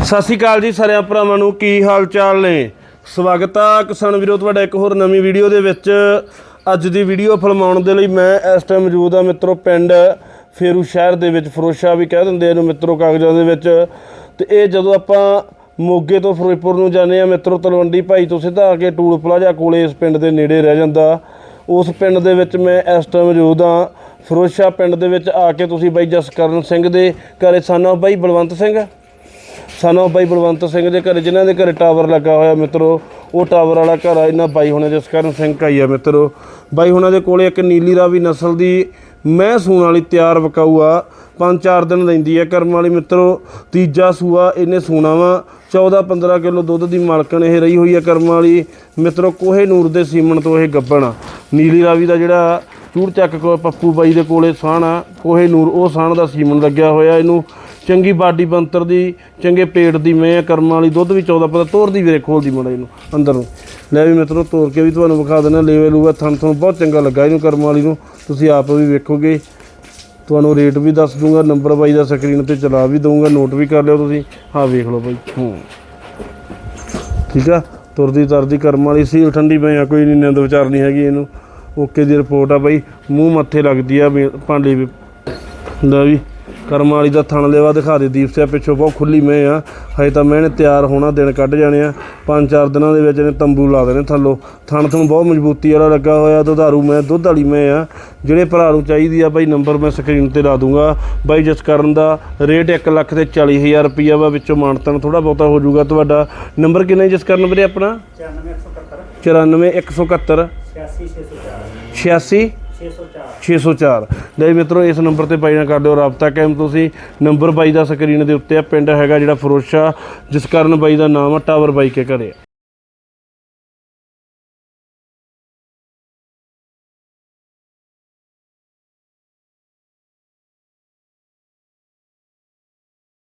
ਸਤਿ ਸ਼੍ਰੀ ਅਕਾਲ ਜੀ ਸਾਰਿਆਂ ਭਰਾਵਾਂ ਨੂੰ, ਕੀ ਹਾਲ ਚਾਲ ਨੇ? ਸਵਾਗਤ ਆ ਕਿਸਾਨ ਵੀਰੋ, ਤੁਹਾਡਾ ਇੱਕ ਹੋਰ ਨਵੀਂ ਵੀਡੀਓ ਦੇ ਵਿੱਚ। ਅੱਜ ਦੀ ਵੀਡੀਓ ਫਿਲਮਾਉਣ ਦੇ ਲਈ ਮੈਂ ਇਸ ਟਾਈਮ ਮੌਜੂਦ ਆ ਮਿੱਤਰੋ ਪਿੰਡ ਫੇਰੂ ਸ਼ਹਿਰ ਦੇ ਵਿੱਚ, ਫਰੋਸ਼ਾ ਵੀ ਕਹਿ ਦਿੰਦੇ ਇਹਨੂੰ ਮਿੱਤਰੋ ਕਾਗਜ਼ਾਂ ਦੇ ਵਿੱਚ। ਤੇ ਇਹ ਜਦੋਂ ਆਪਾਂ ਮੋਗੇ ਤੋਂ ਫਿਰੋਜ਼ਪੁਰ ਨੂੰ ਜਾਂਦੇ ਆ ਮਿੱਤਰੋ, ਤਲਵੰਡੀ ਭਾਈ ਤੋਂ ਸਿੱਧਾ ਆ ਕੇ ਟੂਲ ਪਲਾਜ਼ਾ ਕੋਲੇ ਇਸ ਪਿੰਡ ਦੇ ਨੇੜੇ ਰਹਿ ਜਾਂਦਾ। ਉਸ ਪਿੰਡ ਦੇ ਵਿੱਚ ਮੈਂ ਇਸ ਟਾਈਮ ਮੌਜੂਦ ਆ। ਫਰੋਸ਼ਾ ਪਿੰਡ ਦੇ ਵਿੱਚ ਆ ਕੇ ਤੁਸੀਂ ਬਾਈ ਜਸਕਰਨ ਸਿੰਘ ਦੇ ਘਰੇ ਸਾਨਾ ਬਾਈ ਬਲਵੰਤ ਸਿੰਘ। ਸਾਨੂੰ ਬਾਈ ਬਲਵੰਤ ਸਿੰਘ ਦੇ ਘਰ, ਜਿਨ੍ਹਾਂ ਦੇ ਘਰ ਟਾਵਰ ਲੱਗਾ ਹੋਇਆ ਮਿੱਤਰੋ, ਉਹ ਟਾਵਰ ਵਾਲਾ ਘਰ ਆ ਇਹਨਾਂ ਬਾਈ ਹੁਣਾਂ ਦੇ ਕਾਰਨ ਸਿੰਘ ਕਾਈ ਆ ਮਿੱਤਰੋ। ਬਾਈ ਹੁਣਾਂ ਦੇ ਕੋਲੇ ਇੱਕ ਨੀਲੀ ਰਾਵੀ ਨਸਲ ਦੀ ਮੈਂ ਸੂਣ ਵਾਲੀ ਤਿਆਰ ਵਕਾਊ ਆ, ਪੰਜ ਚਾਰ ਦਿਨ ਲੈਂਦੀ ਆ ਕਰਮ ਵਾਲੀ ਮਿੱਤਰੋ। ਤੀਜਾ ਸੂਆ ਇਹਨੇ ਸੂਣਾ ਵਾ 14 15 ਕਿਲੋ ਦੁੱਧ ਦੀ ਮਾਲਕਣ ਇਹ ਰਹੀ ਹੋਈ ਆ ਕਰਮ ਵਾਲੀ। ਮਿੱਤਰੋ, ਕੋਹੇ ਨੂਰ ਦੇ ਸੀਮਣ ਤੋਂ ਇਹ ਗੱਬਣ ਆ। ਨੀਲੀ ਰਾਵੀ ਦਾ ਜਿਹੜਾ ਚੂੜ ਚੱਕ ਕੋ ਪੱਪੂ ਬਾਈ ਦੇ ਕੋਲੇ ਸਾਣ ਆ, ਕੋਹੇ ਨੂਰ ਉਹ ਸਾਣ ਦਾ ਸੀਮਨ ਲੱਗਿਆ ਹੋਇਆ ਇਹਨੂੰ। ਚੰਗੀ ਬਾਡੀ ਬੰਤਰ ਦੀ ਚੰਗੇ ਪੇਟ ਦੀ ਮੈਂ ਕਰਮਾਂ ਵਾਲੀ ਦੁੱਧ ਵੀ 14 ਪਤਾ ਤੋਰ ਦੀ ਵੀਰੇ ਖੋਲਦੀ ਮੜਾ ਇਹਨੂੰ ਅੰਦਰ ਨੂੰ। ਲੈ ਵੀ ਮਿੱਤਰੋ ਤੋਰ ਕੇ ਵੀ ਤੁਹਾਨੂੰ ਵਿਖਾ ਦੇਣਾ ਲੇਵੇ ਲੂਗਾ ਥਣ ਤੁਹਾਨੂੰ ਬਹੁਤ ਚੰਗਾ ਲੱਗਾ ਇਹਨੂੰ ਕਰਮਾਂ ਵਾਲੀ ਨੂੰ। ਤੁਸੀਂ ਆਪ ਵੀ ਵੇਖੋਗੇ। ਤੁਹਾਨੂੰ ਰੇਟ ਵੀ ਦੱਸ ਦੂੰਗਾ ਨੰਬਰ ਬਾਈ ਦਾ ਸਕਰੀਨ ਤੇ ਚਲਾ ਵੀ ਦਊਂਗਾ ਨੋਟ ਵੀ ਕਰ ਲਿਓ ਤੁਸੀਂ। ਹਾਂ ਵੇਖ ਲਓ ਬਾਈ। ਹੂੰ। ਠੀਕ ਆ? ਤੁਰਦੀ ਤਰਦੀ ਕਰਮ ਵਾਲੀ ਸੀ ਠੰਡੀ ਪਈ ਆ ਕੋਈ ਨਹੀਂ ਨਿੰਦ ਵਿਚਾਰ ਨਹੀਂ ਹੈਗੀ ਇਹਨੂੰ। ਓਕੇ ਦੀ ਰਿਪੋਰਟ ਆ ਬਾਈ। ਮੂੰਹ ਮੱਥੇ ਲੱਗਦੀ ਆ ਭਾਂਡੇ ਵੀ। ਲੈ ਵੀ। ਕਰਮ ਵਾਲੀ ਦਾ ਥਣ ਲੈਵਾ ਦਿਖਾ ਦੇ ਦੀਪ ਸਿਆ ਪਿੱਛੋਂ ਬਹੁਤ ਖੁੱਲੀ ਮੈਂ ਆ। ਹਜੇ ਤਾਂ ਮੈਂ ਨੇ ਤਿਆਰ ਹੋਣਾ ਦਿਨ ਕੱਢ ਜਾਣੇ ਆ। ਪੰਜ ਚਾਰ ਦਿਨਾਂ ਦੇ ਵਿੱਚ ਇਹਨੇ ਤੰਬੂ ਲਾ ਦੇਣੇ ਥੱਲੋਂ। ਥਣ ਥਣ ਬਹੁਤ ਮਜ਼ਬੂਤੀ ਵਾਲਾ ਲੱਗਾ ਹੋਇਆ ਦੁਧਾਰੂ ਮੈਂ ਦੁੱਧ ਵਾਲੀ ਮੈਂ ਆ। ਜਿਹੜੇ ਭਰਾ ਨੂੰ ਚਾਹੀਦੀ ਆ ਬਾਈ ਨੰਬਰ ਮੈਂ ਸਕਰੀਨ ਤੇ ਲਾ ਦੂੰਗਾ। ਬਾਈ ਜਿਸ ਕਰਨ ਦਾ ਰੇਟ 1 ਲੱਖ ਤੇ 40000 ਰੁਪਈਆ ਵਾ ਵਿੱਚੋਂ ਮਾਨਤਨ ਥੋੜਾ ਬਹੁਤਾ ਹੋ ਜਾਊਗਾ ਤੁਹਾਡਾ। ਨੰਬਰ ਕਿੰਨਾ ਜਿਸ ਕਰਨ ਵੀਰੇ ਆਪਣਾ? 94 171 86 604 ਲੈ ਮਿੱਤਰੋ, ਇਸ ਨੰਬਰ ਤੇ ਬਾਈ ਨਾਲ ਕਰ ਲਿਓ ਰਾਬਤਾ ਕਾਇਮ ਤੁਸੀਂ। ਨੰਬਰ ਬਾਈ ਦਾ ਸਕਰੀਨ ਦੇ ਉੱਤੇ ਆ, ਪਿੰਡ ਹੈਗਾ ਜਿਹੜਾ ਫਰੋਸ਼ਾ, ਜਿਸ ਕਾਰਨ ਬਾਈ ਦਾ ਨਾਮ ਆ, ਟਾਵਰ ਬਾਈ ਕੇ ਘਰੇ